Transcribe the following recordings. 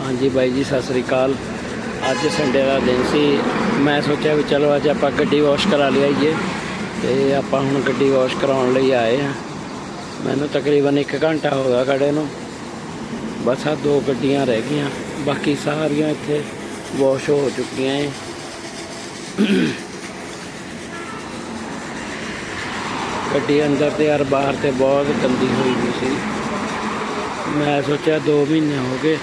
ਹਾਂਜੀ ਬਾਈ ਜੀ, ਸਤਿ ਸ੍ਰੀ ਅਕਾਲ। ਅੱਜ ਸੰਡੇ ਦਾ ਦਿਨ ਸੀ। ਮੈਂ ਸੋਚਿਆ ਵੀ ਚਲੋ ਅੱਜ ਆਪਾਂ ਗੱਡੀ ਵਾਸ਼ ਕਰਾ ਲਿਆਈਏ ਤੇ ਆਪਾਂ ਹੁਣ ਗੱਡੀ ਵਾਸ਼ ਕਰਾਉਣ ਲਈ ਆਏ ਆ ਮੈਨੂੰ ਤਕਰੀਬਨ 1 ਘੰਟਾ ਹੋ ਗਿਆ ਖੜੇ ਨੂੰ। ਬਸ ਆ ਦੋ ਗੱਡੀਆਂ ਰਹਿ ਗਈਆਂ। ਬਾਕੀ ਸਾਰੀਆਂ ਇੱਥੇ ਵਾਸ਼ ਹੋ ਚੁੱਕੀਆਂ ਏ। ਗੱਡੀ ਅੰਦਰ ਤੇ ਯਾਰ ਬਾਹਰ ਤੇ ਬਹੁਤ ਗੰਦੀ ਹੋਈ ਸੀ। ਮੈਂ ਸੋਚਿਆ 2 ਮਹੀਨੇ ਹੋ ਗਏ।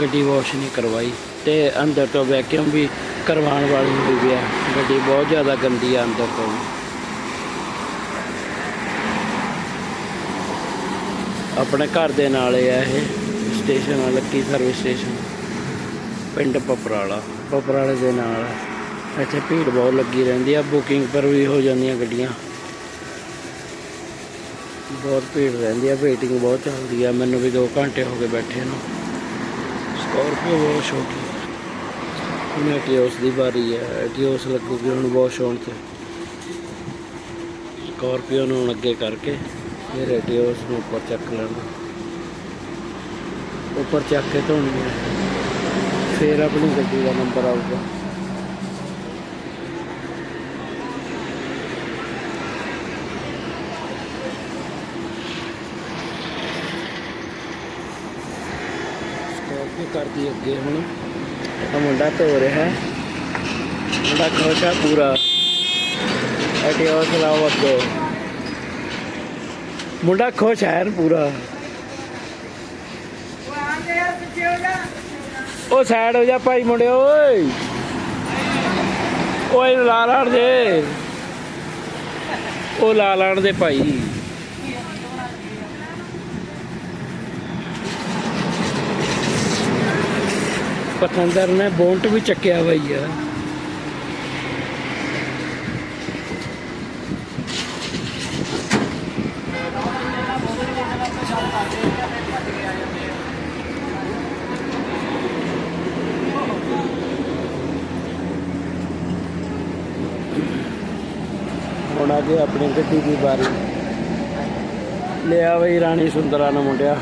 ਗੱਡੀ ਵਾਸ਼ ਨਹੀਂ ਕਰਵਾਈ ਤੇ ਅੰਦਰ ਤੋਂ ਵੈਕਿਊਮ ਵੀ ਕਰਵਾਉਣ ਵਾਲੀ ਹੋਈ ਵੀ ਹੈ ਗੱਡੀ ਬਹੁਤ ਜ਼ਿਆਦਾ ਗੰਦੀ ਆ ਅੰਦਰ ਤੋਂ ਆਪਣੇ ਘਰ ਦੇ ਨਾਲ ਹੀ ਇਹ ਸਟੇਸ਼ਨ ਆ ਲੱਕੀ ਸਰਵਿਸ ਸਟੇਸ਼ਨ ਪਿੰਡ ਪਪਰਾਲਾ ਪਪਰਾਲੇ ਦੇ ਨਾਲ। ਇੱਥੇ ਭੀੜ ਬਹੁਤ ਲੱਗੀ ਰਹਿੰਦੀ ਆ ਬੁਕਿੰਗ ਪਰ ਵੀ ਹੋ ਜਾਂਦੀਆਂ ਗੱਡੀਆਂ। ਬਹੁਤ ਭੀੜ ਰਹਿੰਦੀ ਆ ਵੇਟਿੰਗ ਬਹੁਤ ਚੱਲਦੀ ਆ, ਮੈਨੂੰ ਵੀ 2 ਘੰਟੇ ਹੋ ਗਏ ਬੈਠੇ ਨੂੰ। ਸਕਾਰਪੀਓ ਬਹੁਤ ਛੋਟੀ ਹੁਣ ਐਟੀਓਸ ਦੀ ਵਾਰੀ ਹੈ ਐਟੀਓਸ ਲੱਗੂਗੀ ਹੁਣ ਵਾਸ਼ ਹੋਣ ਤੇ ਸਕਾਰਪੀਓ ਨੂੰ ਹੁਣ ਅੱਗੇ ਕਰਕੇ ਫਿਰ ਐਟੀਓਸ ਨੂੰ ਉੱਪਰ ਚੱਕ ਲੈਣਾ ਉੱਪਰ ਚੱਕ ਕੇ ਧੋਣੀ ਹੈ। ਫਿਰ ਆਪਣੀ ਗੱਡੀ ਦਾ ਨੰਬਰ ਆਊਗਾ। ਸਕਾਰਪੀਓ ਅੱਗੇ ਹੁਣ। ਆ ਮੁੰਡਾ ਧੋ ਰਿਹਾ। ਮੁੰਡਾ ਖੁਸ਼ ਹੈ ਪੂਰਾ ਐਟੀਓਸ ਲਾਓ ਅੱਗੇ। ਮੁੰਡਾ ਖੁਸ਼ ਹੈ ਪੂਰਾ। ਉਹ ਸਾਈਡ ਹੋ ਜਾ ਭਾਈ ਮੁੰਡੇ, ਓਏ। ਓਏ ਲਾ ਲਾਣ ਦੇ। ਉਹ ਲਾ ਲਾਣ ਦੇ ਭਾਈ। ਪਤੰਦਰ ਨੇ ਬੋਲਟ ਵੀ ਚੱਕਿਆ ਬਈ ਆ। ਹੁਣ ਆ ਗਈ ਆਪਣੀ ਗੱਡੀ ਦੀ ਬਾਰੀ ਲਿਆ ਬਈ ਰਾਣੀ ਸੁੰਦਰਾ ਨੂੰ ਮੁੰਡਿਆ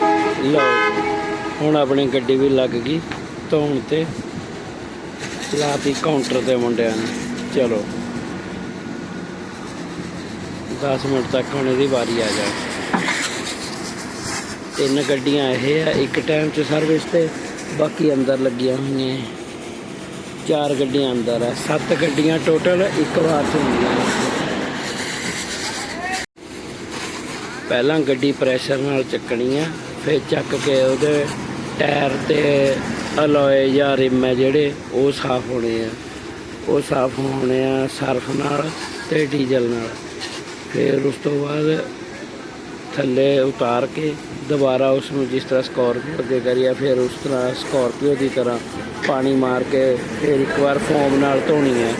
ਲਓ ਜੀ, ਹੁਣ ਆਪਣੀ ਗੱਡੀ ਵੀ ਲੱਗ ਗਈ ਧੋਣ ਤੇ। ਲਾਤੀ ਕਾਊਂਟਰ ਤੇ ਮੁੰਡਿਆਂ ਨੇ। ਚਲੋ। 10 ਮਿੰਟ ਤੱਕ ਹੁਣ ਇਹਦੀ ਵਾਰੀ ਆ ਜਾ ਤਿੰਨ ਗੱਡੀਆਂ ਇਹ ਆ, ਇੱਕ ਟਾਈਮ 'ਚ ਸਰਵਿਸ ਤੇ, ਬਾਕੀ ਅੰਦਰ ਲੱਗੀਆਂ ਹੋਈਆਂ। ਚਾਰ ਗੱਡੀਆਂ ਅੰਦਰ ਆ। ਸੱਤ ਗੱਡੀਆਂ ਟੋਟਲ ਇੱਕ ਵਾਰ 'ਚ ਹੁੰਦੀਆਂ ਪਹਿਲਾਂ ਗੱਡੀ ਪ੍ਰੈਸ਼ਰ ਨਾਲ ਚੱਕਣੀ ਆ, ਫਿਰ ਚੱਕ ਕੇ ਉਹਦੇ ਟਾਇਰ ਤੇ ਅਲੋਏ ਜਾਂ ਰਿਮ ਹੈ ਜਿਹੜੇ, ਉਹ ਸਾਫ਼ ਹੋਣੇ ਆ। ਉਹ ਸਾਫ਼ ਹੋਣੇ ਆ ਸਰਫ ਨਾਲ ਤੇ ਡੀਜ਼ਲ ਨਾਲ। ਫਿਰ ਉਸ ਤੋਂ ਬਾਅਦ ਥੱਲੇ ਉਤਾਰ ਕੇ ਦੁਬਾਰਾ ਉਸ ਨੂੰ ਜਿਸ ਤਰ੍ਹਾਂ ਸਕੋਰਪੀਓ ਅੱਗੇ ਕਰੀਆ ਫਿਰ ਉਸ ਤਰ੍ਹਾਂ ਸਕੋਰਪੀਓ ਦੀ ਤਰ੍ਹਾਂ ਪਾਣੀ ਮਾਰ ਕੇ ਫਿਰ ਇੱਕ ਵਾਰ ਫੋਮ ਨਾਲ ਧੋਣੀ ਹੈ।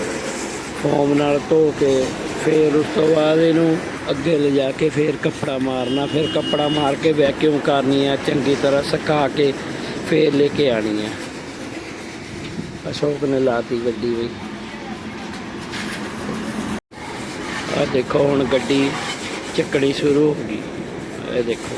ਫੋਮ ਨਾਲ ਧੋ ਕੇ ਫਿਰ ਉਸ ਤੋਂ ਬਾਅਦ ਇਹਨੂੰ ਅੱਗੇ ਲਿਜਾ ਕੇ ਫਿਰ ਕੱਪੜਾ ਮਾਰਨਾ। ਫਿਰ ਕੱਪੜਾ ਮਾਰ ਕੇ ਵੈਕਿਊਮ ਕਰਨੀ ਹੈ, ਚੰਗੀ ਤਰ੍ਹਾਂ ਸੁਕਾ ਕੇ ਫਿਰ ਲੈ ਕੇ ਆਣੀ ਹੈ। ਅਸ਼ੋਕ ਨੇ ਲਾਤੀ ਗੱਡੀ ਵੀ। ਆ ਦੇਖੋ, ਹੁਣ ਗੱਡੀ ਚੱਕਣੀ ਸ਼ੁਰੂ ਹੋ ਗਈ। ਇਹ ਦੇਖੋ।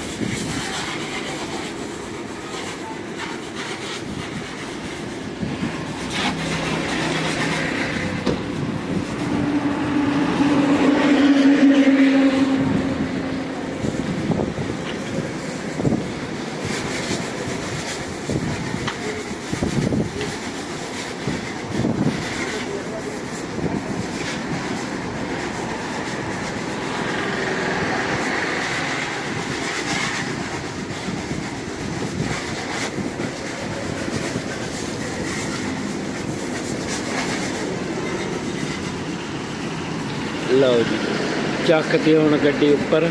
ਰੱਖ ਤੇ ਹੁਣ ਗੱਡੀ ਉੱਪਰ।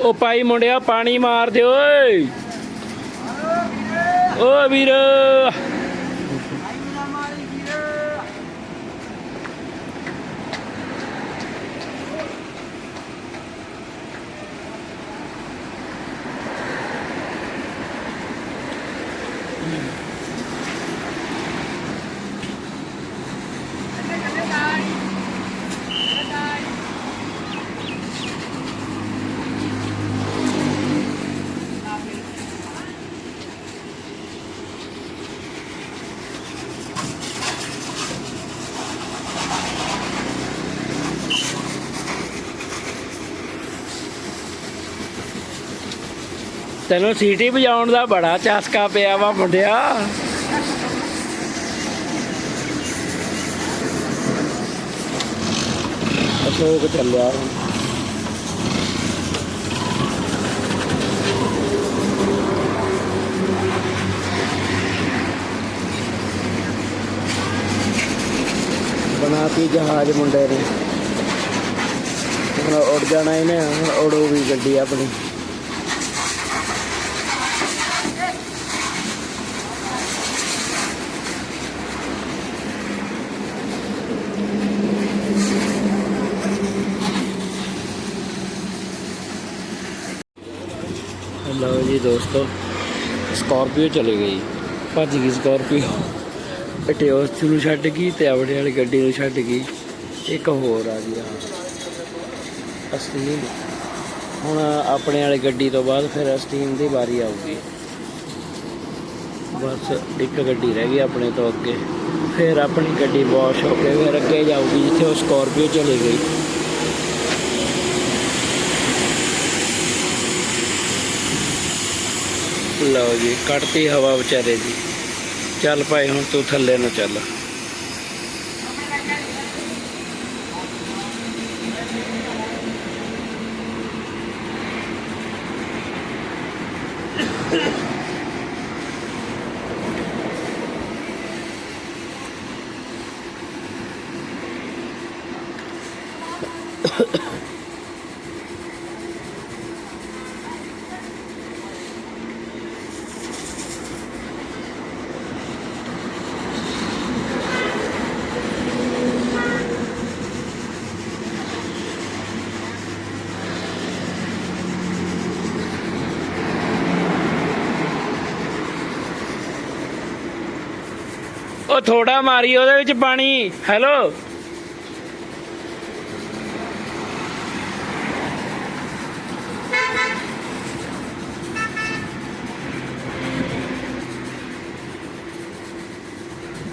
ਉਹ ਭਾਈ ਮੁੰਡਿਆ ਪਾਣੀ ਮਾਰ ਦਿਓ ਓਏ। ਓ ਵੀਰ। ਤੈਨੂੰ ਸੀਟੀ ਵਜਾਉਣ ਦਾ ਬੜਾ ਚਾਸਕਾ ਪਿਆ ਵਾ ਮੁੰਡਿਆ। ਅਸ਼ੋਕ ਚੱਲਿਆ। ਬਣਾਤੀ ਜਹਾਜ਼ ਮੁੰਡੇ ਨੇ। ਹੁਣ ਉੱਡ ਜਾਣਾ ਇਹਨੇ, ਹੁਣ ਉਡੋ ਗੱਡੀ ਆਪਣੀ। ਲਓ ਜੀ ਦੋਸਤੋ, ਸਕਾਰਪੀਓ ਚਲੇ ਗਈ। ਭੱਜ ਗਈ ਸਕਾਰਪੀਓ। ਪਟਿਓਸ ਨੂੰ ਛੱਡ ਗਈ ਤੇ ਆਪਣੇ ਵਾਲੀ ਗੱਡੀ ਨੂੰ ਛੱਡ ਗਈ। ਇੱਕ ਹੋਰ ਆ ਗਈ ਆ ਅਸਟੀਨ ਹੁਣ ਆਪਣੇ ਵਾਲੀ ਗੱਡੀ ਤੋਂ ਬਾਅਦ ਫਿਰ ਅਸਟੀਮ ਦੀ ਵਾਰੀ ਆਊਗੀ। ਬਸ ਇੱਕ ਗੱਡੀ ਰਹਿ ਗਈ ਆਪਣੇ ਤੋਂ ਅੱਗੇ। ਫਿਰ ਆਪਣੀ ਗੱਡੀ ਵਾਸ਼ ਹੋ ਕੇ ਫਿਰ ਅੱਗੇ ਜਾਊਗੀ, ਜਿੱਥੇ ਉਹ ਸਕਾਰਪੀਓ ਚਲੀ ਗਈ। ਲਓ ਜੀ ਕੱਢਤੀ ਹਵਾ ਵਿਚਾਰੇ ਦੀ। ਚੱਲ ਭਾਈ ਹੁਣ ਤੂੰ ਥੱਲੇ ਨੂੰ ਚੱਲ। ਥੋੜਾ ਮਾਰੀ ਉਹਦੇ ਵਿੱਚ ਪਾਣੀ। ਹੈਲੋ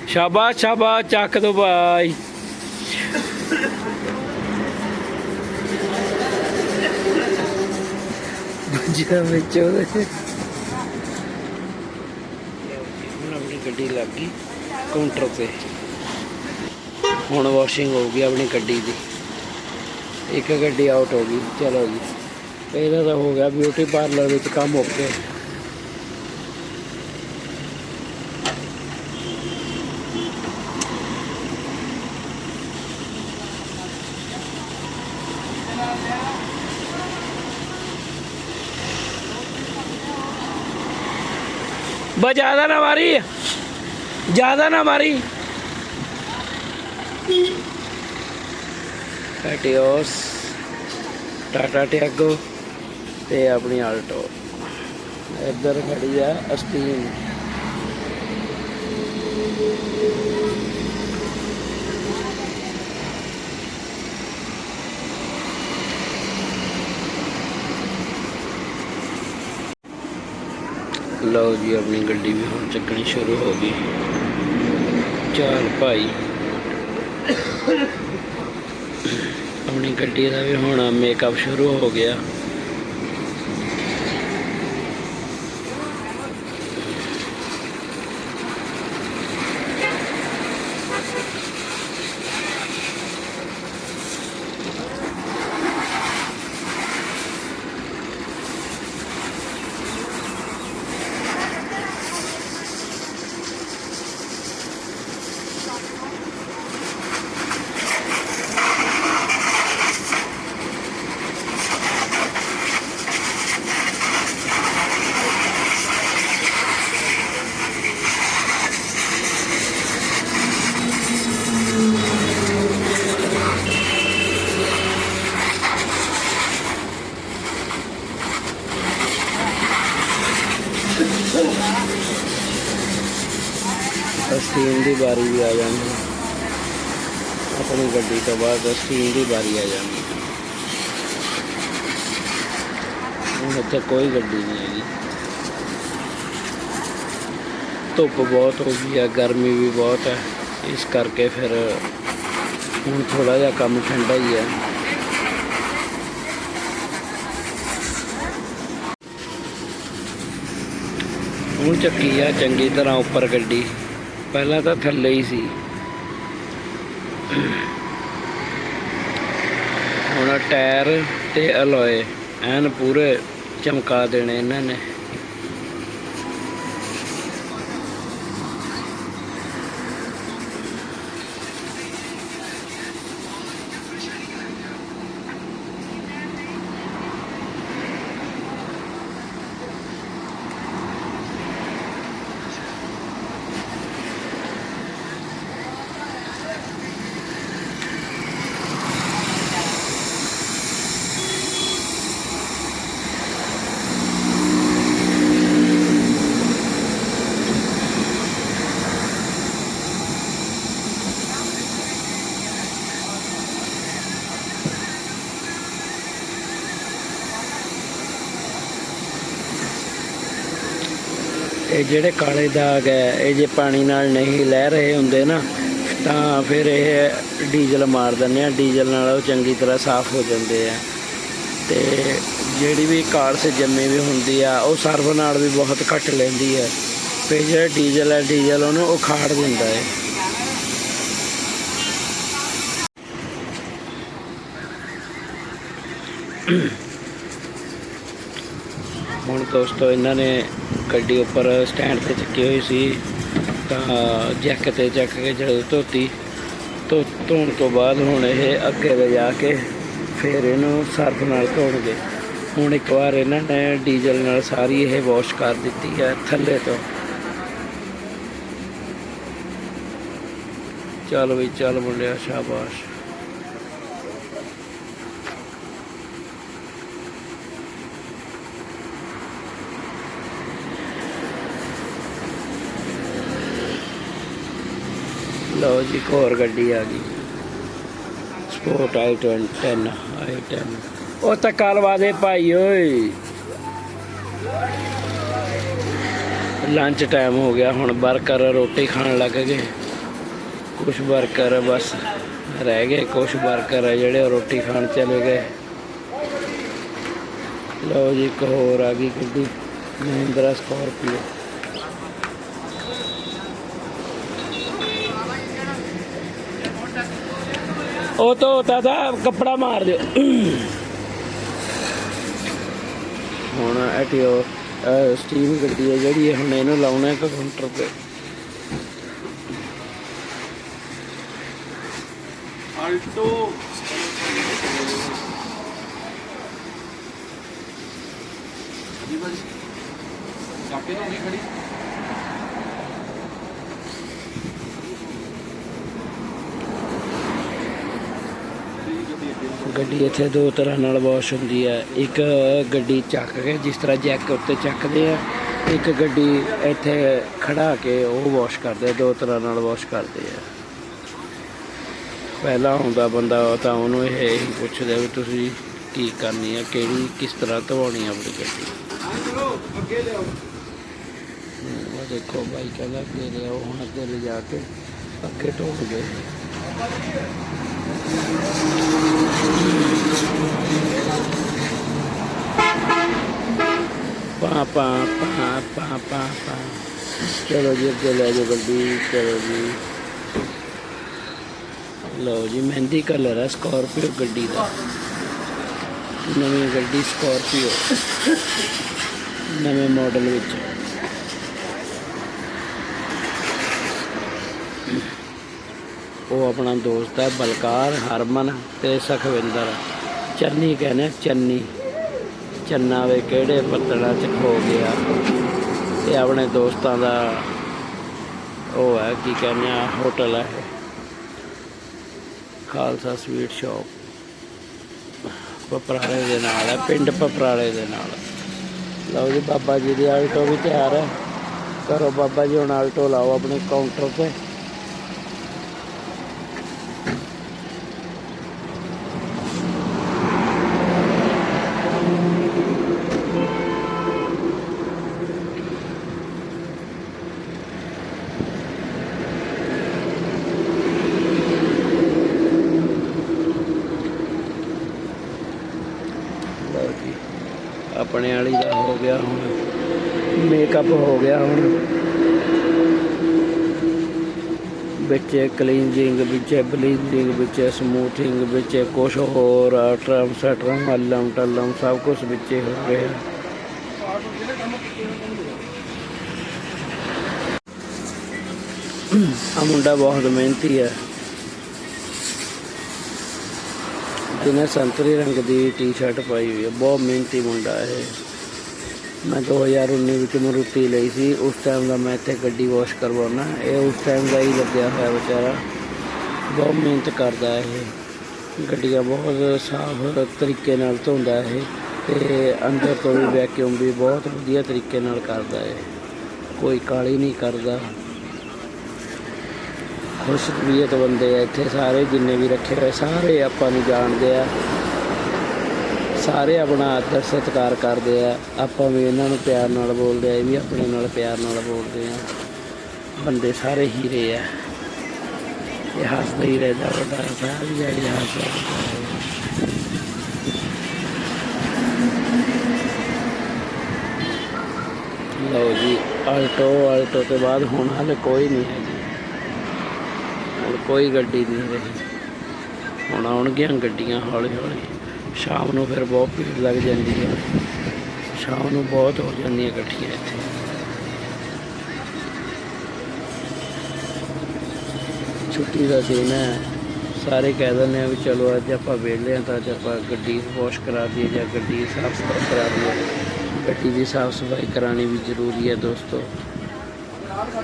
ਸ਼ਾਬਾਸ਼ ਸ਼ਾਬਾਸ਼ ਚੱਕ ਦੋ ਬਾਈ। ਬੱਜਿਆ ਵਿੱਚ ਉਹਦੇ। ਹੁਣ ਆਪਣੀ ਗੱਡੀ ਲੱਗ ਗਈ। ਕਾਊਂਟਰ ਤੇ। ਹੁਣ ਵਾਸ਼ਿੰਗ ਹੋ ਗਈ ਆਪਣੀ ਗੱਡੀ ਦੀ। ਇੱਕ ਗੱਡੀ ਆਊਟ ਹੋ ਗਈ, ਚਲੋ ਜੀ। ਇਹਦਾ ਤਾਂ ਹੋ ਗਿਆ ਬਿਊਟੀ ਪਾਰਲਰ ਵਿੱਚ ਕੰਮ ਓਕੇ ਬਸ ਜ਼ਿਆਦਾ ਨਾ ਮਾਰੀ ਜ਼ਿਆਦਾ ਨਾ ਮਾਰੀ। ਐਟੀਓਸ ਟਾਟਾ ਟਿਆਗੋ ਤੇ ਆਪਣੀ ਆਲਟੋ। ਇੱਧਰ ਖੜੀ ਆ ਅਸਟੀਨ। ਲਓ ਜੀ, ਆਪਣੀ ਗੱਡੀ ਵੀ ਹੁਣ ਚੱਕਣੀ ਸ਼ੁਰੂ ਹੋ ਗਈ। ਚਾਰ ਭਾਈ। ਆਪਣੀ ਗੱਡੀ ਦਾ ਵੀ ਹੁਣ ਮੇਕਅਪ ਸ਼ੁਰੂ ਹੋ ਗਿਆ ਸਟੀਮ ਦੀ ਵਾਰੀ ਵੀ ਆ ਜਾਂਦੀ ਹੈ। ਆਪਣੀ ਗੱਡੀ ਤੋਂ ਬਾਅਦ ਸਟੀਮ ਦੀ ਵਾਰੀ ਆ ਜਾਂਦੀ। ਹੁਣ ਇੱਥੇ ਕੋਈ ਗੱਡੀ ਨਹੀਂ ਹੈਗੀ। ਧੁੱਪ ਬਹੁਤ ਹੋ ਗਈ ਹੈ, ਗਰਮੀ ਵੀ ਬਹੁਤ ਹੈ। ਇਸ ਕਰਕੇ ਫਿਰ ਹੁਣ ਥੋੜਾ ਜਿਹਾ ਕੰਮ ਠੰਡਾ ਹੀ ਹੈ। ਹੁਣ ਚੱਕੀ ਆ ਚੰਗੀ ਤਰ੍ਹਾਂ ਉੱਪਰ ਗੱਡੀ। ਪਹਿਲਾਂ ਤਾਂ ਥੱਲੇ ਹੀ ਸੀ। ਹੁਣ ਟਾਇਰ ਤੇ ਅਲੋਏ ਐਨ ਪੂਰੇ ਚਮਕਾ ਦੇਣੇ ਇਹਨਾਂ ਨੇ। ਇਹ ਜਿਹੜੇ ਕਾਲੇ ਦਾਗ ਹੈ, ਇਹ ਜੇ ਪਾਣੀ ਨਾਲ ਨਹੀਂ ਲੈ ਰਹੇ ਹੁੰਦੇ ਨਾ, ਤਾਂ ਫਿਰ ਇਹ ਡੀਜ਼ਲ ਮਾਰ ਦਿੰਦੇ ਆ, ਡੀਜ਼ਲ ਨਾਲ ਉਹ ਚੰਗੀ ਤਰ੍ਹਾਂ ਸਾਫ਼ ਹੋ ਜਾਂਦੇ ਆ। ਤੇ ਜਿਹੜੀ ਵੀ ਕਾਰਸ ਜੰਮੀ ਵੀ ਹੁੰਦੀ ਆ, ਉਹ ਸਰਵ ਨਾਲ ਵੀ ਬਹੁਤ ਘੱਟ ਲੈਂਦੀ ਹੈ। ਤੇ ਜਿਹੜਾ ਡੀਜ਼ਲ ਹੈ, ਡੀਜ਼ਲ ਉਹਨੂੰ ਉਖਾੜ ਦਿੰਦਾ ਹੈ। ਹੁਣ ਦੋਸਤੋ ਇਹਨਾਂ ਨੇ ਗੱਡੀ ਉੱਪਰ ਸਟੈਂਡ ਤੇ ਚੱਕੀ ਹੋਈ ਸੀ, ਤਾਂ ਜੈਕ ਤੇ ਚੱਕ ਕੇ ਜਦੋਂ ਧੋਤੀ, ਧੋ, ਧੋਣ ਤੋਂ ਬਾਅਦ ਹੁਣ ਇਹ ਅੱਗੇ ਲਿਜਾ ਕੇ ਫਿਰ ਇਹਨੂੰ ਸਰਫ ਨਾਲ ਧੋਣਗੇ। ਹੁਣ ਇੱਕ ਵਾਰ ਇਹਨਾਂ ਨੇ ਡੀਜ਼ਲ ਨਾਲ ਸਾਰੀ ਇਹ ਵਾਸ਼ ਕਰ ਦਿੱਤੀ ਹੈ ਥੱਲੇ ਤੋਂ। ਚੱਲ ਵੀ ਚੱਲ ਮੁੰਡਿਆ, ਸ਼ਾਬਾਸ਼। ਲਓ ਜੀ, ਇੱਕ ਹੋਰ ਗੱਡੀ ਆ ਗਈ। ਸਪੋਰਟ ਆਈ 10 ਆਈ 10 ਉਹ ਤਾਂ ਕਾਲਵਾ ਦੇ ਭਾਈ, ਓਏ। ਲੰਚ ਟਾਈਮ ਹੋ ਗਿਆ, ਹੁਣ ਵਰਕਰ ਰੋਟੀ ਖਾਣ ਲੱਗ ਗਏ। ਕੁਝ ਵਰਕਰ ਬਸ ਰਹਿ ਗਏ ਕੁਝ ਵਰਕਰ ਹੈ ਜਿਹੜੇ ਉਹ ਰੋਟੀ ਖਾਣ ਚਲੇ ਗਏ। ਲਓ ਜੀ, ਇੱਕ ਹੋਰ ਆ ਗਈ ਗੱਡੀ, ਮਹਿੰਦਰਾ ਸਕਾਰਪੀਓ ਉਹ ਤੋਂ ਦਾਦਾ ਕੱਪੜਾ ਮਾਰ ਦਿਓ। ਹੁਣ ਐਟੀਓ ਸਟੀਮ ਗੱਡੀ ਹੈ ਜਿਹੜੀ ਇਹ ਹੁਣ ਇਹਨੂੰ ਲਾਉਣਾ ਹੈ ਕਾਊਂਟਰ ਤੇ। ਆਲਟੋ ਜੀ ਬਾਜੀ ਚਾਕੇ ਤੋਂ ਨਹੀਂ ਖੜੀ। ਗੱਡੀ ਇੱਥੇ ਦੋ ਤਰ੍ਹਾਂ ਨਾਲ ਵਾਸ਼ ਹੁੰਦੀ ਹੈ। ਇੱਕ ਗੱਡੀ ਚੱਕ ਕੇ ਜਿਸ ਤਰ੍ਹਾਂ ਜੈਕ ਉੱਤੇ ਚੱਕਦੇ ਆ, ਇੱਕ ਗੱਡੀ ਇੱਥੇ ਖੜਾ ਕੇ ਉਹ ਵਾਸ਼ ਕਰਦੇ ਦੋ ਤਰ੍ਹਾਂ ਨਾਲ ਵਾਸ਼ ਕਰਦੇ ਆ। ਪਹਿਲਾ ਹੁੰਦਾ ਬੰਦਾ ਤਾਂ ਉਹਨੂੰ ਇਹ ਹੀ ਪੁੱਛਦੇ ਵੀ ਤੁਸੀਂ ਕੀ ਕਰਨੀ ਹੈ ਕਿਹੜੀ, ਕਿਸ ਤਰ੍ਹਾਂ ਧਵਾਉਣੀ ਹੈ ਆਪਣੀ ਗੱਡੀ? ਅੱਗੇ ਲਿਆਓ ਉਹ ਦੇਖੋ ਬਾਈ ਕਹਿੰਦਾ ਅੱਗੇ ਉਹ ਹੁਣ ਅੱਗੇ ਲਿਜਾ ਕੇ ਅੱਗੇ ਢੋਕ ਗਏ। ਪਾ ਪਾ ਪਾ ਪਾ ਪਾ ਪਾ। ਚਲੋ ਜੀ, ਅੱਗੇ ਲੈ ਜਾਓ ਗੱਡੀ, ਚਲੋ ਜੀ। ਲਓ ਜੀ, ਮਹਿੰਦੀ ਕਲਰ ਹੈ ਸਕਾਰਪੀਓ ਗੱਡੀ ਦਾ। ਨਵੀਂ ਗੱਡੀ ਸਕਾਰਪੀਓ। ਨਵੇਂ ਮਾਡਲ ਵਿੱਚ। ਉਹ ਆਪਣਾ ਦੋਸਤ ਹੈ, ਬਲਕਾਰ, ਹਰਮਨ ਤੇ ਸਖਵਿੰਦਰ। ਚੰਨੀ ਕਹਿੰਦੇ, ਚੰਨੀ, ਚੰਨਾ ਵੇ ਕਿਹੜੇ ਪੱਤਣਾ ਚ ਖੋ ਗਿਆ। ਇਹ ਆਪਣੇ ਦੋਸਤਾਂ ਦਾ ਉਹ ਹੈ, ਕੀ ਕਹਿੰਦੇ ਆ, ਹੋਟਲ ਹੈ ਇਹ। Khalsa sweet shop. ਪਪਰਾਲੇ ਦੇ ਨਾਲ ਹੈ, ਪਿੰਡ ਪਪਰਾਲੇ ਦੇ ਨਾਲ। ਲਓ ਜੀ, ਬਾਬਾ ਜੀ ਦੀ ਆਲਟੋ ਵੀ ਤਿਆਰ ਹੈ। ਕਰੋ ਬਾਬਾ ਜੀ ਹੁਣ ਆਲਟੋ ਲਾਓ ਆਪਣੇ ਕਾਊਂਟਰ ਤੇ ਲਓ ਜੀ ਆਪਣੇ ਵਾਲੀ ਦਾ ਹੋ ਗਿਆ ਹੁਣ ਮੇਕਅਪ ਹੋ ਗਿਆ ਹੁਣ ਵਿੱਚ ਕਲੀਨਜਿੰਗ ਵਿੱਚ ਬਲੀਚਿੰਗ ਵਿੱਚ ਸਮੂਥਿੰਗ ਵਿੱਚ ਕੁਛ ਹੋਰ ਟਰਮ ਸਟਰਮ ਮੱਲਮ ਟਲਮ, ਸਭ ਕੁਝ ਵਿੱਚ ਹੋ ਗਿਆ ਆ ਮੁੰਡਾ ਬਹੁਤ ਮਿਹਨਤੀ ਹੈ। ਜਿਹਨੇ ਸੰਤਰੀ ਰੰਗ ਦੀ ਟੀ-ਸ਼ਰਟ ਪਾਈ ਹੋਈ ਹੈ, ਬਹੁਤ ਮਿਹਨਤੀ ਮੁੰਡਾ ਹੈ ਮੈਂ 2019 ਵਿੱਚ ਮਰੂਤੀ ਲਈ ਸੀ। ਉਸ ਟਾਈਮ ਦਾ ਮੈਂ ਇੱਥੇ ਗੱਡੀ ਵਾਸ਼ ਕਰਵਾਉਣਾ ਇਹ ਉਸ ਟਾਈਮ ਦਾ ਹੀ ਲੱਗਿਆ ਹੋਇਆ ਵਿਚਾਰਾ। ਬਹੁਤ ਮਿਹਨਤ ਕਰਦਾ ਹੈ ਇਹ। ਗੱਡੀਆਂ ਬਹੁਤ ਸਾਫ਼ ਤਰੀਕੇ ਨਾਲ ਧੋਂਦਾ ਹੈ ਤੇ ਅੰਦਰ ਤੋਂ ਵੀ ਵੈਕਿਊਮ ਵੀ ਬਹੁਤ ਵਧੀਆ ਤਰੀਕੇ ਨਾਲ ਕਰਦਾ ਹੈ ਕੋਈ ਕਾਲੀ ਨਹੀਂ ਕਰਦਾ। ਖੁਸ਼ ਤਬੀਅਤ ਬੰਦੇ ਆ ਇੱਥੇ। ਸਾਰੇ ਜਿੰਨੇ ਵੀ ਰੱਖੇ ਹੋਏ, ਸਾਰੇ ਆਪਾਂ ਨੂੰ ਜਾਣਦੇ ਆ। ਸਾਰੇ ਆਪਣਾ ਆਦਰ ਸਤਿਕਾਰ ਕਰਦੇ ਆ। ਆਪਾਂ ਵੀ ਇਹਨਾਂ ਨੂੰ ਪਿਆਰ ਨਾਲ ਬੋਲਦੇ ਆ, ਇਹ ਵੀ ਆਪਣੇ ਨਾਲ ਪਿਆਰ ਨਾਲ ਬੋਲਦੇ ਆ। ਬੰਦੇ ਸਾਰੇ ਹੀਰੇ ਆ। ਇਹ ਹੱਸਦਾ ਹੀ ਰਹਿੰਦਾ ਵੱਡਾ ਸਾਰੀ ਜਿਹੜੀ ਹੱਸਦਾ ਲਓ ਜੀ, ਆਲਟੋ ਆਲਟੋ ਤੋਂ ਬਾਅਦ ਹੁਣ ਹਾਲੇ ਕੋਈ ਨਹੀਂ ਹੈ ਜੀ। ਹੁਣ ਕੋਈ ਗੱਡੀ ਨਹੀਂ ਰਹੀ। ਹੁਣ ਆਉਣਗੀਆਂ ਗੱਡੀਆਂ ਹੌਲੀ ਹੌਲੀ ਸ਼ਾਮ ਨੂੰ ਫਿਰ ਬਹੁਤ ਭੀੜ ਲੱਗ ਜਾਂਦੀ ਹੈ। ਸ਼ਾਮ ਨੂੰ ਬਹੁਤ ਹੋ ਜਾਂਦੀਆਂ ਇਕੱਠੀਆਂ ਇੱਥੇ। ਛੁੱਟੀ ਦਾ ਦਿਨ ਹੈ। ਸਾਰੇ ਕਹਿ ਦਿੰਦੇ ਆ ਵੀ ਚਲੋ ਅੱਜ ਆਪਾਂ ਵਿਹਲੇ ਹਾਂ ਤਾਂ ਅੱਜ ਆਪਾਂ ਗੱਡੀ ਵਾਸ਼ ਕਰਾ ਦਈਏ ਜਾਂ ਗੱਡੀ ਸਾਫ਼ ਸੁਥਰਾ ਕਰਾ ਦਈਏ। ਗੱਡੀ ਦੀ ਸਾਫ਼ ਸਫ਼ਾਈ ਕਰਾਉਣੀ ਵੀ ਜ਼ਰੂਰੀ ਹੈ ਦੋਸਤੋ।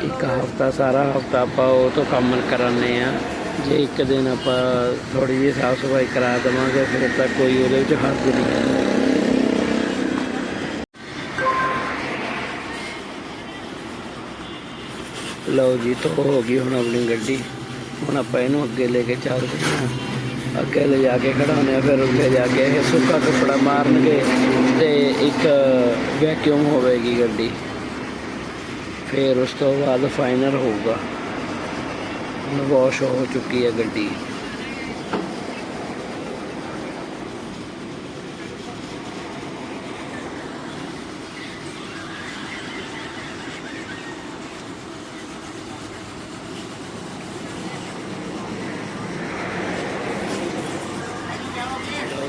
ਇੱਕ ਹਫਤਾ, ਸਾਰਾ ਹਫਤਾ ਆਪਾਂ ਉਹ ਤੋਂ ਕੰਮ ਕਰਾਉਂਦੇ ਆ ਜੇ ਇੱਕ ਦਿਨ ਆਪਾਂ ਥੋੜੀ ਜਿਹੀ ਸਾਫ਼ ਸਫ਼ਾਈ ਕਰਾ ਦੇਵਾਂਗੇ, ਫਿਰ ਤਾਂ ਕੋਈ ਉਹਦੇ ਵਿੱਚ ਹੱਥ ਨਹੀਂ। ਹੈ ਲਓ ਜੀ ਤੋਂ ਹੋ ਗਈ ਹੁਣ ਆਪਣੀ ਗੱਡੀ। ਹੁਣ ਆਪਾਂ ਇਹਨੂੰ ਅੱਗੇ ਲੈ ਕੇ ਚੱਲਦੇ ਹਾਂ। ਅੱਗੇ ਲੈ ਜਾ ਕੇ ਖੜਾਉਂਦੇ ਆ ਫਿਰ ਉੱਥੇ ਜਾ ਕੇ ਇਹ ਸੁੱਕਾ ਕੱਪੜਾ ਮਾਰਨਗੇ ਤੇ ਇੱਕ ਵੈਕਿਊਮ ਹੋਵੇਗੀ ਗੱਡੀ। ਫਿਰ ਉਸ ਤੋਂ ਬਾਅਦ ਫਾਈਨਲ ਹੋਊਗਾ। ਵਾਸ਼ ਹੋ ਚੁੱਕੀ ਹੈ ਗੱਡੀ।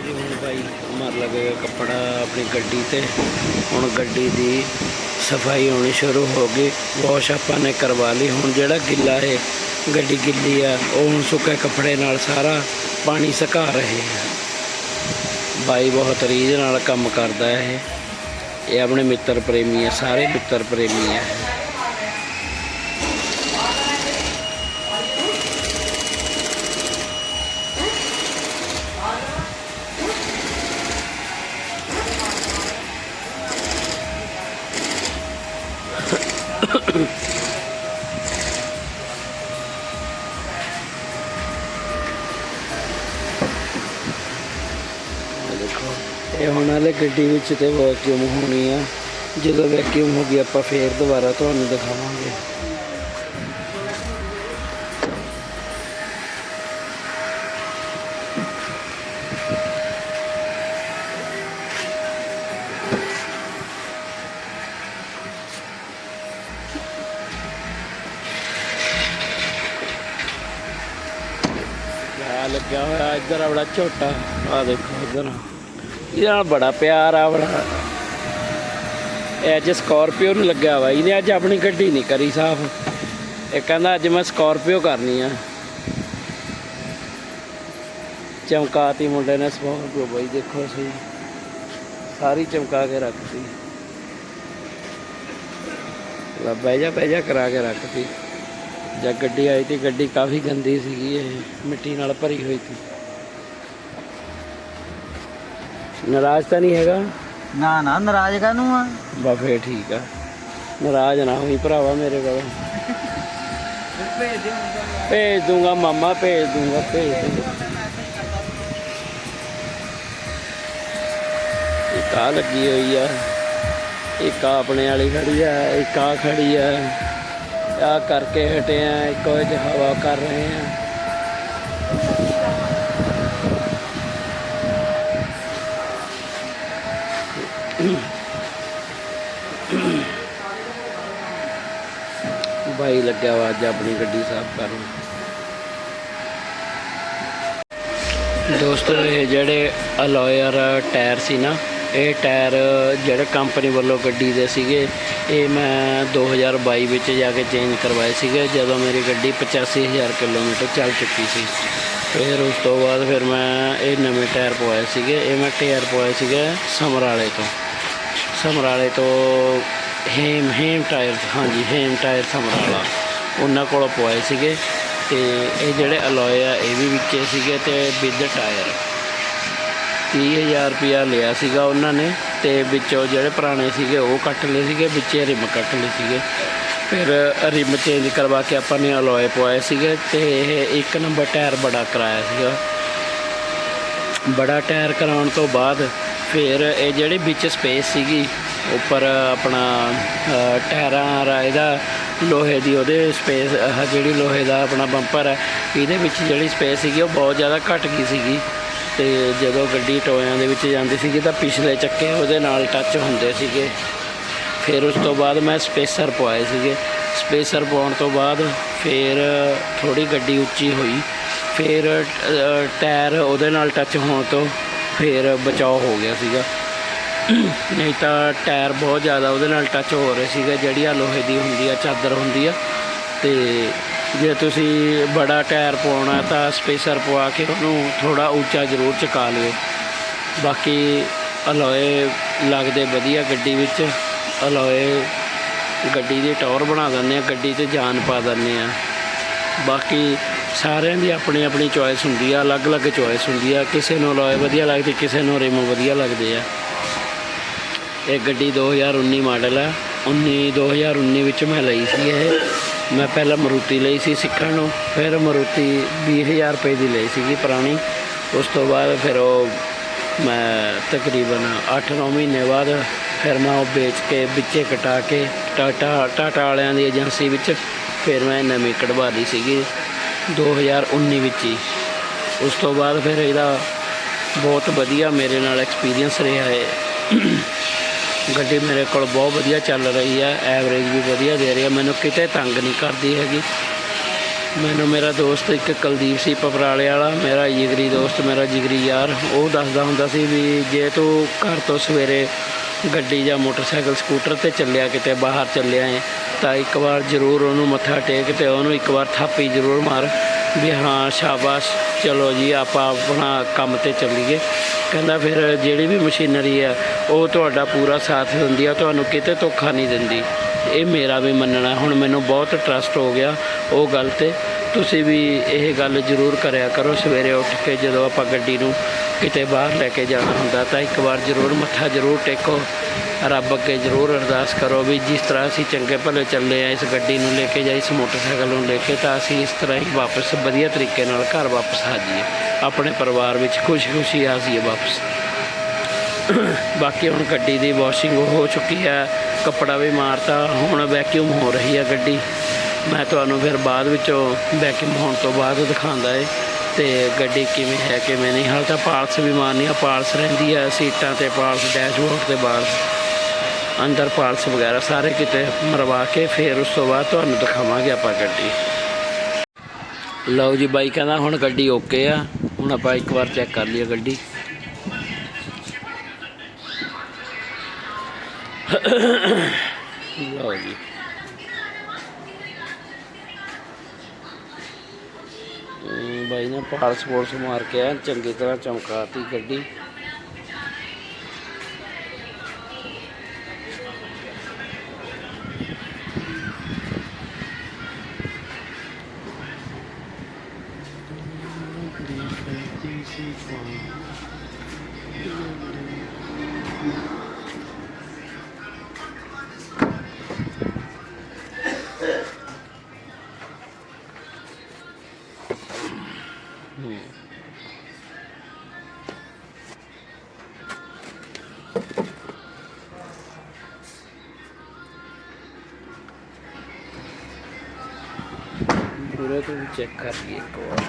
ਹੁਣ ਭਾਈ ਮਾਰ ਲੱਗੇਗਾ ਕੱਪੜਾ ਆਪਣੀ ਗੱਡੀ ਤੇ। ਹੁਣ ਗੱਡੀ ਦੀ ਸਫ਼ਾਈ ਹੋਣੀ ਸ਼ੁਰੂ ਹੋ ਗਈ। ਵਾਸ਼ ਆਪਾਂ ਨੇ ਕਰਵਾ ਲਈ। ਹੁਣ ਜਿਹੜਾ ਗਿੱਲਾ ਹੈ ਗੱਡੀ ਗਿੱਲੀ ਆ ਉਹ ਹੁਣ ਸੁੱਕੇ ਕੱਪੜੇ ਨਾਲ ਸਾਰਾ ਪਾਣੀ ਸੁਕਾ ਰਹੇ ਆ। ਬਾਈ ਬਹੁਤ ਰੀਝ ਨਾਲ ਕੰਮ ਕਰਦਾ ਹੈ ਇਹ ਆਪਣੇ ਮਿੱਤਰ ਪ੍ਰੇਮੀ ਆ, ਸਾਰੇ ਮਿੱਤਰ ਪ੍ਰੇਮੀ ਆ। ਆਹ ਦੇਖੋ ਇਹ ਹੁਣ ਵਾਲੇ ਗੱਡੀ ਵਿੱਚ ਤੇ ਵੈਕਿਊਮ ਹੋਣੀ ਆ। ਜਦੋਂ ਵੈਕਿਊਮ ਹੋ ਗਈ, ਆਪਾਂ ਫੇਰ ਦੁਬਾਰਾ ਤੁਹਾਨੂੰ ਦਿਖਾਵਾਂਗੇ। ਲੱਗਿਆ ਹੋਇਆ? ਇੱਧਰ ਆ ਬੜਾ ਝੋਟਾ। ਆ ਦੇਖੋ ਇੱਧਰ। ਇਹਦੇ ਨਾਲ ਬੜਾ ਪਿਆਰ ਆ ਬੜਾ। ਇਹ ਅੱਜ ਸਕਾਰਪੀਓ ਨੂੰ ਲੱਗਿਆ ਵਾ, ਇਹਨੇ ਅੱਜ ਆਪਣੀ ਗੱਡੀ ਨਹੀਂ ਕਰੀ ਸਾਫ਼। ਇਹ ਕਹਿੰਦਾ ਅੱਜ ਮੈਂ ਸਕਾਰਪੀਓ ਕਰਨੀ ਆ। ਚਮਕਾਤੀ ਮੁੰਡੇ ਨੇ ਸਕਾਰਪੀਓ ਬਾਈ, ਦੇਖੋ ਸਹੀ ਸਾਰੀ ਚਮਕਾ ਕੇ ਰੱਖਤੀ। ਲਾ ਬਹਿ ਜਾ ਬਹਿ ਜਾ ਕਰਾ ਕੇ ਰੱਖਤੀ। ਜਦ ਗੱਡੀ ਆਈ ਤੀ ਗੱਡੀ ਕਾਫੀ ਗੰਦੀ ਸੀਗੀ ਇਹ, ਮਿੱਟੀ ਨਾਲ ਭਰੀ ਹੋਈ ਸੀ। ਨਾਰਾਜ਼ ਤਾਂ ਨਹੀਂ ਹੈਗਾ? ਨਾ ਨਾ ਨਾਰਾਜ਼ ਕਾਹਨੂੰ ਆ? ਬਾ ਫੇਰ ਠੀਕ ਆ। ਨਾਰਾਜ਼ ਨਾ ਹੋਈ ਭਰਾਵਾ ਮੇਰੇ ਕੋਲ। ਭੇਜ ਦੂੰਗਾ ਮਾਮਾ ਭੇਜ ਦੂੰਗਾ ਭੇਜ ਦੂੰਗਾ। ਇੱਕ ਆ ਲੱਗੀ ਹੋਈ ਆ। ਇੱਕ ਆ ਆਪਣੇ ਵਾਲੀ ਖੜੀ ਆ ਇੱਕ ਆ ਖੜੀ ਆ। ਆ ਕਰਕੇ ਹਟੇ ਆ ਇੱਕ 'ਚ ਹਵਾ ਕਰ ਰਹੇ ਆ। ਬਾਈ ਲੱਗਿਆ ਵਾ ਅੱਜ ਆਪਣੀ ਗੱਡੀ ਸਾਫ਼ ਕਰਨ। ਦੋਸਤੋ, ਇਹ ਜਿਹੜੇ ਅਲੋਇਰ ਟਾਇਰ ਸੀ ਨਾ, ਇਹ ਟਾਇਰ ਜਿਹੜੇ ਕੰਪਨੀ ਵੱਲੋਂ ਗੱਡੀ ਦੇ ਸੀਗੇ, ਇਹ ਮੈਂ 2022 ਵਿੱਚ ਜਾ ਕੇ ਚੇਂਜ ਕਰਵਾਏ ਸੀਗੇ, ਜਦੋਂ ਮੇਰੀ ਗੱਡੀ 85000 ਕਿਲੋਮੀਟਰ ਚੱਲ ਚੁੱਕੀ ਸੀ। ਫਿਰ ਉਸ ਤੋਂ ਬਾਅਦ ਫਿਰ ਮੈਂ ਇਹ ਨਵੇਂ ਟਾਇਰ ਪਵਾਏ ਸੀਗੇ, ਇਹ ਮੈਂ ਟਾਇਰ ਪਵਾਏ ਸੀਗੇ ਸਮਰਾਲੇ ਤੋਂ। ਸਮਰਾਲੇ ਤੋਂ ਹੇਮ ਹੇਮ ਟਾਇਰ, ਹਾਂਜੀ, ਹੇਮ ਟਾਇਰ ਸਮਰਾਲਾ। ਉਹਨਾਂ ਕੋਲੋਂ ਪਵਾਏ ਸੀਗੇ ਤੇ ਇਹ ਜਿਹੜੇ ਅਲੋਏ ਆ, ਇਹ ਵੀ ਵਿੱਚੇ ਸੀਗੇ ਤੇ ਵਿਦ ਟਾਇਰ। 30000 ਰੁਪਇਆ ਲਿਆ ਸੀਗਾ ਉਹਨਾਂ ਨੇ ਤੇ ਵਿੱਚੋਂ ਜਿਹੜੇ ਪੁਰਾਣੇ ਸੀਗੇ ਉਹ ਕੱਟ ਲਏ ਸੀਗੇ, ਵਿੱਚੇ ਰਿਮ ਕੱਟ ਲਏ ਸੀਗੇ। ਫਿਰ ਰਿਮ ਚੇਂਜ ਕਰਵਾ ਕੇ ਆਪਾਂ ਨੇ ਅਲੋਏ ਪਵਾਏ ਸੀਗੇ ਤੇ ਇਹ ਇੱਕ ਨੰਬਰ ਟਾਇਰ ਬੜਾ ਕਰਾਇਆ ਸੀਗਾ। ਬੜਾ ਟਾਇਰ ਕਰਾਉਣ ਤੋਂ ਬਾਅਦ ਫਿਰ ਇਹ ਜਿਹੜੀ ਵਿੱਚ ਸਪੇਸ ਸੀਗੀ ਉੱਪਰ ਆਪਣਾ ਅ, ਟਾਇਰਾਂ ਦਾ ਇਹਦਾ ਲੋਹੇ ਦੀ ਉਹਦੇ ਸਪੇਸ ਜਿਹੜੀ ਲੋਹੇ ਦਾ ਆਪਣਾ ਬੰਪਰ ਹੈ ਇਹਦੇ ਵਿੱਚ ਜਿਹੜੀ ਸਪੇਸ ਸੀਗੀ ਉਹ ਬਹੁਤ ਜ਼ਿਆਦਾ ਘਟ ਗਈ ਸੀਗੀ। ਤੇ ਜਦੋਂ ਗੱਡੀ ਟੋਇਆਂ ਦੇ ਵਿੱਚ ਜਾਂਦੀ ਸੀਗੀ ਤਾਂ ਪਿਛਲੇ ਚੱਕੇ ਉਹਦੇ ਨਾਲ ਟੱਚ ਹੁੰਦੇ ਸੀਗੇ। ਫਿਰ ਉਸ ਤੋਂ ਬਾਅਦ ਮੈਂ ਸਪੇਸਰ ਪਵਾਏ ਸੀਗੇ। ਸਪੇਸਰ ਪਾਉਣ ਤੋਂ ਬਾਅਦ ਫਿਰ ਥੋੜੀ ਗੱਡੀ ਉੱਚੀ ਹੋਈ। ਫਿਰ ਟਾਇਰ ਉਹਦੇ ਨਾਲ ਟੱਚ ਹੋਣ ਤੋਂ ਫਿਰ ਬਚਾਓ ਹੋ ਗਿਆ ਸੀਗਾ। ਨਹੀਂ ਤਾਂ ਟਾਇਰ ਬਹੁਤ ਜ਼ਿਆਦਾ ਉਹਦੇ ਨਾਲ ਟੱਚ ਹੋ ਰਹੇ ਸੀਗੇ, ਜਿਹੜੀ ਆ ਲੋਹੇ ਦੀ ਹੁੰਦੀ ਆ, ਚਾਦਰ ਹੁੰਦੀ ਆ। ਤੇ ਜੇ ਤੁਸੀਂ ਬੜਾ ਟਾਇਰ ਪਵਾਉਣਾ ਤਾਂ ਸਪੇਸਰ ਪਵਾ ਕੇ ਉਹਨੂੰ ਥੋੜਾ ਉੱਚਾ ਜ਼ਰੂਰ ਚੁਕਾ ਲਿਓ। ਬਾਕੀ ਅਲੋਏ ਲੱਗਦੇ ਵਧੀਆ ਗੱਡੀ ਵਿੱਚ। ਅਲੋਏ ਗੱਡੀ ਦੇ ਟੌਰ ਬਣਾ ਦਿੰਦੇ ਆ, ਗੱਡੀ 'ਤੇ ਜਾਨ ਪਾ ਦਿੰਦੇ ਆ। ਬਾਕੀ ਸਾਰਿਆਂ ਦੀ ਆਪਣੀ ਆਪਣੀ ਚੋਇਸ ਹੁੰਦੀ ਆ, ਅਲੱਗ-ਅਲੱਗ ਚੋਇਸ ਹੁੰਦੀ ਆ। ਕਿਸੇ ਨੂੰ ਅਲੋਏ ਵਧੀਆ ਲੱਗਦੀ, ਕਿਸੇ ਨੂੰ ਰੇਮੋ ਵਧੀਆ ਲੱਗਦੇ ਆ। ਇਹ ਗੱਡੀ 2019 ਮਾਡਲ ਹੈ 19 2019 ਵਿੱਚ ਮੈਂ ਲਈ ਸੀ ਇਹ। ਮੈਂ ਪਹਿਲਾਂ ਮਰੂਤੀ ਲਈ ਸੀ ਸਿੱਖਣ ਨੂੰ, ਫਿਰ ਮਰੂਤੀ 20000 ਰੁਪਏ ਦੀ ਲਈ ਸੀਗੀ ਪੁਰਾਣੀ। ਉਸ ਤੋਂ ਬਾਅਦ ਫਿਰ ਉਹ ਮੈਂ ਤਕਰੀਬਨ 8-9 ਮਹੀਨੇ ਬਾਅਦ ਫਿਰ ਮੈਂ ਉਹ ਵੇਚ ਕੇ, ਵਿੱਚੇ ਕਟਾ ਕੇ ਟਾਟਾ ਟਾਟਾ ਵਾਲਿਆਂ ਦੀ ਏਜੰਸੀ ਵਿੱਚ ਫਿਰ ਮੈਂ ਨਵੀਂ ਕਢਵਾ ਲਈ ਸੀਗੀ 2019 ਵਿੱਚ ਹੀ। ਉਸ ਤੋਂ ਬਾਅਦ ਫਿਰ ਇਹਦਾ ਬਹੁਤ ਵਧੀਆ ਮੇਰੇ ਨਾਲ ਐਕਸਪੀਰੀਅੰਸ ਰਿਹਾ ਹੈ ਗੱਡੀ ਮੇਰੇ ਕੋਲ ਬਹੁਤ ਵਧੀਆ ਚੱਲ ਰਹੀ ਹੈ ਐਵਰੇਜ ਵੀ ਵਧੀਆ ਦੇ ਰਹੀ ਹੈ, ਮੈਨੂੰ ਕਿਤੇ ਤੰਗ ਨਹੀਂ ਕਰਦੀ ਹੈਗੀ। ਮੈਨੂੰ ਮੇਰਾ ਦੋਸਤ ਇੱਕ ਕੁਲਦੀਪ ਸੀ ਪਪਰਾਲੇ ਵਾਲਾ, ਮੇਰਾ ਜਿਗਰੀ ਦੋਸਤ, ਮੇਰਾ ਜਿਗਰੀ ਯਾਰ, ਉਹ ਦੱਸਦਾ ਹੁੰਦਾ ਸੀ ਵੀ ਜੇ ਤੂੰ ਘਰ ਤੋਂ ਸਵੇਰੇ ਗੱਡੀ ਜਾਂ ਮੋਟਰਸਾਈਕਲ, ਸਕੂਟਰ ਤੇ ਚੱਲਿਆ ਕਿਤੇ, ਬਾਹਰ ਚੱਲਿਆ ਹੈ ਤਾਂ ਇੱਕ ਵਾਰ ਜ਼ਰੂਰ ਉਹਨੂੰ ਮੱਥਾ ਟੇਕ ਤੇ ਉਹਨੂੰ ਇੱਕ ਵਾਰ ਥਾਪੀ ਜ਼ਰੂਰ ਮਾਰ ਵੀ ਹਾਂ, ਸ਼ਾਬਾਸ਼, ਚਲੋ ਜੀ, ਆਪਾਂ ਆਪਣਾ ਕੰਮ ਤੇ ਚੱਲੀਏ। ਕਹਿੰਦਾ ਫਿਰ ਜਿਹੜੀ ਵੀ ਮਸ਼ੀਨਰੀ ਹੈ ਉਹ ਤੁਹਾਡਾ ਪੂਰਾ ਸਾਥ ਦਿੰਦੀ ਆ, ਤੁਹਾਨੂੰ ਕਿਤੇ ਧੋਖਾ ਨਹੀਂ ਦਿੰਦੀ। ਇਹ ਮੇਰਾ ਵੀ ਮੰਨਣਾ, ਹੁਣ ਮੈਨੂੰ ਬਹੁਤ ਟਰਸਟ ਹੋ ਗਿਆ ਉਹ ਗੱਲ ਤੇ। ਤੁਸੀਂ ਵੀ ਇਹ ਗੱਲ ਜ਼ਰੂਰ ਕਰਿਆ ਕਰੋ, ਸਵੇਰੇ ਉੱਠ ਕੇ ਜਦੋਂ ਆਪਾਂ ਗੱਡੀ ਨੂੰ ਕਿਤੇ ਬਾਹਰ ਲੈ ਕੇ ਜਾਣਾ ਹੁੰਦਾ ਤਾਂ ਇੱਕ ਵਾਰ ਜ਼ਰੂਰ ਮੱਥਾ ਜ਼ਰੂਰ ਟੇਕੋ। ਰੱਬ ਅੱਗੇ ਜ਼ਰੂਰ ਅਰਦਾਸ ਕਰੋ ਵੀ ਜਿਸ ਤਰ੍ਹਾਂ ਅਸੀਂ ਚੰਗੇ ਭਲੇ ਚੱਲੇ ਆ, ਇਸ ਗੱਡੀ ਨੂੰ ਲੈ ਕੇ ਜਾਂ ਇਸ ਮੋਟਰਸਾਈਕਲ ਨੂੰ ਲੈ ਕੇ ਤਾਂ ਅਸੀਂ ਇਸ ਤਰ੍ਹਾਂ ਹੀ ਵਾਪਸ ਵਧੀਆ ਤਰੀਕੇ ਨਾਲ ਘਰ ਵਾਪਸ ਆ ਜਾਈਏ। ਆਪਣੇ ਪਰਿਵਾਰ ਵਿੱਚ ਖੁਸ਼ੀ-ਖੁਸ਼ੀ ਆ ਜਾਈਏ ਵਾਪਸ। ਬਾਕੀ ਹੁਣ ਗੱਡੀ ਦੀ ਵਾਸ਼ਿੰਗ ਹੋ ਚੁੱਕੀ ਹੈ ਕੱਪੜਾ ਵੀ ਮਾਰਤਾ, ਹੁਣ ਵੈਕਿਊਮ ਹੋ ਰਹੀ ਹੈ ਗੱਡੀ। ਮੈਂ ਤੁਹਾਨੂੰ ਫਿਰ ਬਾਅਦ ਵਿੱਚੋਂ ਵੈਕਿਊਮ ਹੋਣ ਤੋਂ ਬਾਅਦ ਦਿਖਾਉਂਦਾ ਏ। ਤੇ ਗੱਡੀ ਕਿਵੇਂ ਹੈ, ਕਿਵੇਂ ਨਹੀਂ? ਹਾਲ ਤਾਂ ਪਾਰਟਸ ਵੀ ਮਾਰਨੀ ਆ ਪਾਰਟਸ ਰਹਿੰਦੀ ਆ, ਸੀਟਾਂ ਤੇ ਪਾਰਟਸ ਡੈਸ਼ਬੋਰਡ ਤੇ ਪਾਰਟਸ ਅੰਦਰ ਪਾਲਸ ਵਗੈਰਾ ਸਾਰੇ ਕਿਤੇ ਮਰਵਾ ਕੇ ਫਿਰ ਉਸ ਤੋਂ ਬਾਅਦ ਤੁਹਾਨੂੰ ਦਿਖਾਵਾਂਗੇ ਆਪਾਂ ਗੱਡੀ। ਲਓ ਜੀ ਬਾਈ, ਕਹਿੰਦਾ ਹੁਣ ਗੱਡੀ ਓਕੇ ਆ। ਹੁਣ ਆਪਾਂ ਇੱਕ ਵਾਰ ਚੈੱਕ ਕਰ ਲਈਏ ਗੱਡੀ। ਲਓ ਜੀ। ਬਾਈ ਨੇ ਪਾਰਸ ਪੋਰਸ ਮਾਰ ਕੇ ਆ ਚੰਗੀ ਤਰ੍ਹਾਂ ਚਮਕਾਤੀ ਗੱਡੀ। ਚੈੱਕ ਕਰ ਲਈਏ ਇੱਕ ਵਾਰ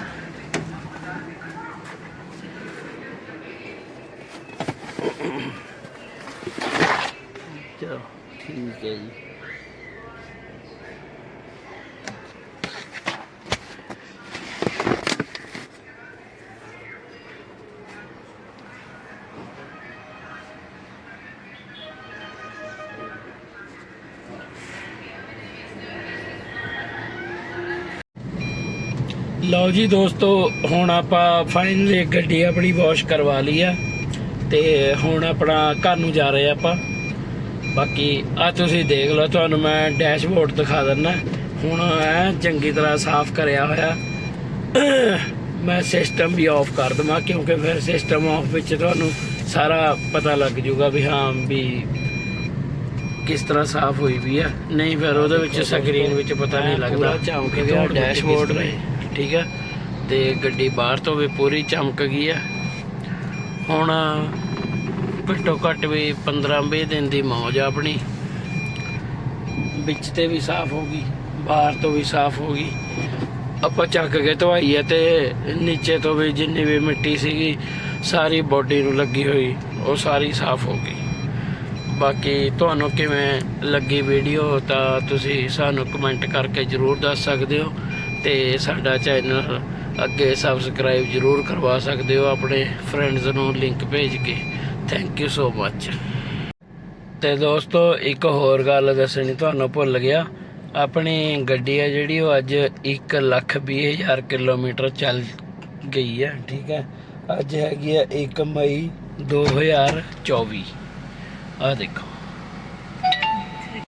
ਚਲੋ ਠੀਕ ਹੈ ਜੀ ਲਓ ਜੀ ਦੋਸਤੋ ਹੁਣ ਆਪਾਂ ਫਾਈਨਲੀ ਗੱਡੀ ਆਪਣੀ ਵਾਸ਼ ਕਰਵਾ ਲਈ ਆ ਤੇ ਹੁਣ ਆਪਣਾ ਘਰ ਨੂੰ ਜਾ ਰਹੇ ਆਪਾਂ। ਬਾਕੀ ਆ ਤੁਸੀਂ ਦੇਖ ਲਓ ਤੁਹਾਨੂੰ ਮੈਂ ਡੈਸ਼ਬੋਰਡ ਦਿਖਾ ਦਿੰਦਾ। ਹੁਣ ਐ ਚੰਗੀ ਤਰ੍ਹਾਂ ਸਾਫ਼ ਕਰਿਆ ਹੋਇਆ। ਮੈਂ ਸਿਸਟਮ ਵੀ ਆਫ ਕਰ ਦਵਾਂ ਕਿਉਂਕਿ ਫਿਰ ਸਿਸਟਮ ਆਫ ਵਿੱਚ ਤੁਹਾਨੂੰ ਸਾਰਾ ਪਤਾ ਲੱਗ ਜਾਊਗਾ ਵੀ ਹਾਂ ਵੀ ਕਿਸ ਤਰ੍ਹਾਂ ਸਾਫ਼ ਹੋਈ ਵੀ ਆ। ਨਹੀਂ ਫਿਰ ਉਹਦੇ ਵਿੱਚ ਸਕਰੀਨ ਵਿੱਚ ਪਤਾ ਨਹੀਂ ਲੱਗਦਾ। ਚਮਕ ਗਿਆ ਡੈਸ਼ਬੋਰਡ ਤੇ ਠੀਕ ਹੈ ਤੇ ਗੱਡੀ ਬਾਹਰ ਤੋਂ ਵੀ ਪੂਰੀ ਚਮਕ ਗਈ ਆ। ਹੁਣ ਘੱਟੋ ਘੱਟ ਵੀ 15-20 ਦਿਨ ਦੀ ਮੌਜ ਆ ਆਪਣੀ। ਵਿੱਚ ਤੇ ਵੀ ਸਾਫ਼ ਹੋ ਗਈ, ਬਾਹਰ ਤੋਂ ਵੀ ਸਾਫ਼ ਹੋ ਗਈ। ਆਪਾਂ ਚੱਕ ਕੇ ਧਵਾਈ ਹੈ ਤੇ ਨੀਚੇ ਤੋਂ ਵੀ ਜਿੰਨੀ ਵੀ ਮਿੱਟੀ ਸੀਗੀ, ਸਾਰੀ ਬੋਡੀ ਨੂੰ ਲੱਗੀ ਹੋਈ, ਉਹ ਸਾਰੀ ਸਾਫ਼ ਹੋ ਗਈ। ਬਾਕੀ ਤੁਹਾਨੂੰ ਕਿਵੇਂ ਲੱਗੀ ਵੀਡੀਓ ਤਾਂ ਤੁਸੀਂ ਸਾਨੂੰ ਕਮੈਂਟ ਕਰਕੇ ਜਰੂਰ ਦੱਸ ਸਕਦੇ ਹੋ। ਤੇ ਸਾਡਾ ਚੈਨਲ ਅੱਗੇ ਸਬਸਕ੍ਰਾਈਬ ਜਰੂਰ ਕਰਵਾ ਸਕਦੇ ਹੋ ਆਪਣੇ ਫਰੈਂਡਸ ਨੂੰ ਲਿੰਕ ਭੇਜ ਕੇ। ਥੈਂਕ ਯੂ ਸੋ ਮੱਚ ਤੇ ਦੋਸਤੋ, ਇੱਕ ਹੋਰ ਗੱਲ ਦੱਸਣੀ ਤੁਹਾਨੂੰ ਭੁੱਲ ਗਿਆ। ਆਪਣੀ ਗੱਡੀ ਆ ਜਿਹੜੀ, ਉਹ ਅੱਜ 1 ਲੱਖ ਵੀਹ ਹਜ਼ਾਰ ਕਿਲੋਮੀਟਰ ਚੱਲ ਗਈ ਹੈ ਠੀਕ ਹੈ ਅੱਜ ਹੈਗੀ ਹੈ 1 ਮਈ 2024 ਆ ਦੇਖੋ।